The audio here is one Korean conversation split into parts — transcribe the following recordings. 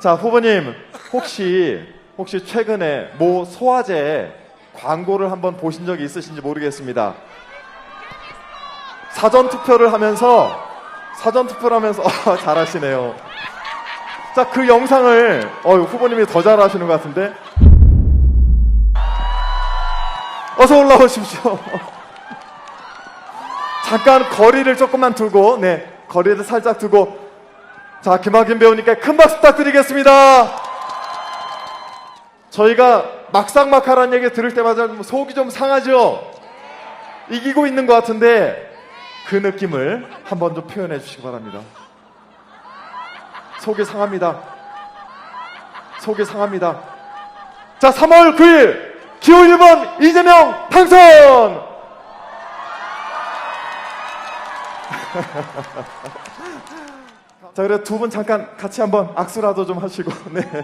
자, 후보님, 혹시, 혹시 최근에 모 소화제 광고를 한번 보신 적이 있으신지 모르겠습니다. 사전 투표를 하면서, 사전 투표를 하면서, 어, 잘하시네요. 자, 그 영상을, 어, 후보님이 더 잘하시는 것 같은데. 어서 올라오십시오. 잠깐 거리를 조금만 두고, 네, 거리를 살짝 두고, 자, 김학인 배우님께 큰 박수 부탁드리겠습니다. 저희가 막상막하라는 얘기 들을 때마다 좀 속이 좀 상하죠? 이기고 있는 것 같은데 그 느낌을 한번 좀 표현해 주시기 바랍니다. 속이 상합니다. 속이 상합니다. 자, 3월 9일 기호 1번 이재명 당선! 자, 그래 두분 잠깐 같이 한번 악수라도 좀 하시고, 네.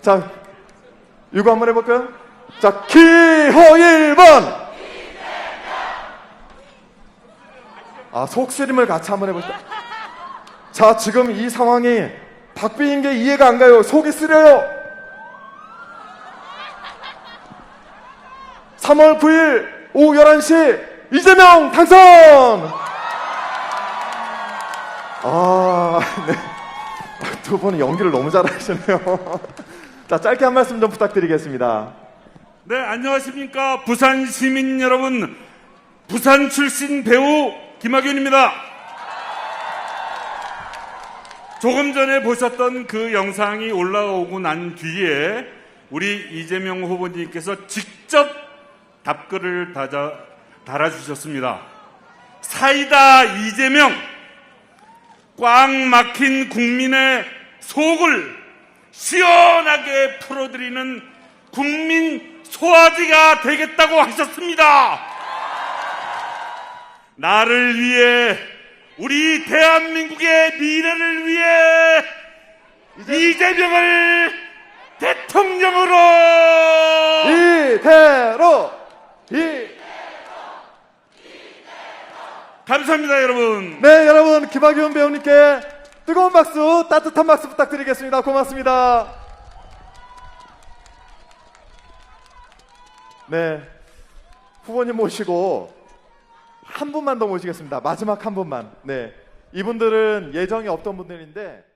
자, 이거 한번 해볼까요? 자, 기호 1번! 아, 속쓰림을 같이 한번 해볼까요? 자, 지금 이 상황이 박빙인 게 이해가 안 가요. 속이 쓰려요. 3월 9일 오후 11시 이재명 당선! 아, 네. 두 분은 연기를 너무 잘하시네요. 자, 짧게 한 말씀 좀 부탁드리겠습니다. 네, 안녕하십니까. 부산 시민 여러분. 부산 출신 배우 김학윤입니다. 조금 전에 보셨던 그 영상이 올라오고 난 뒤에 우리 이재명 후보님께서 직접 답글을 다자, 달아주셨습니다. 사이다 이재명! 꽉 막힌 국민의 속을 시원하게 풀어드리는 국민 소화지가 되겠다고 하셨습니다. 나를 위해 우리 대한민국의 미래를 위해 이재명을 대통령으로 이대로! 이, 감사합니다 여러분. 네, 여러분, 김학윤 배우님께 뜨거운 박수, 따뜻한 박수 부탁드리겠습니다. 고맙습니다. 네. 후보님 모시고 한 분만 더 모시겠습니다. 마지막 한 분만. 네. 이분들은 예정이 없던 분들인데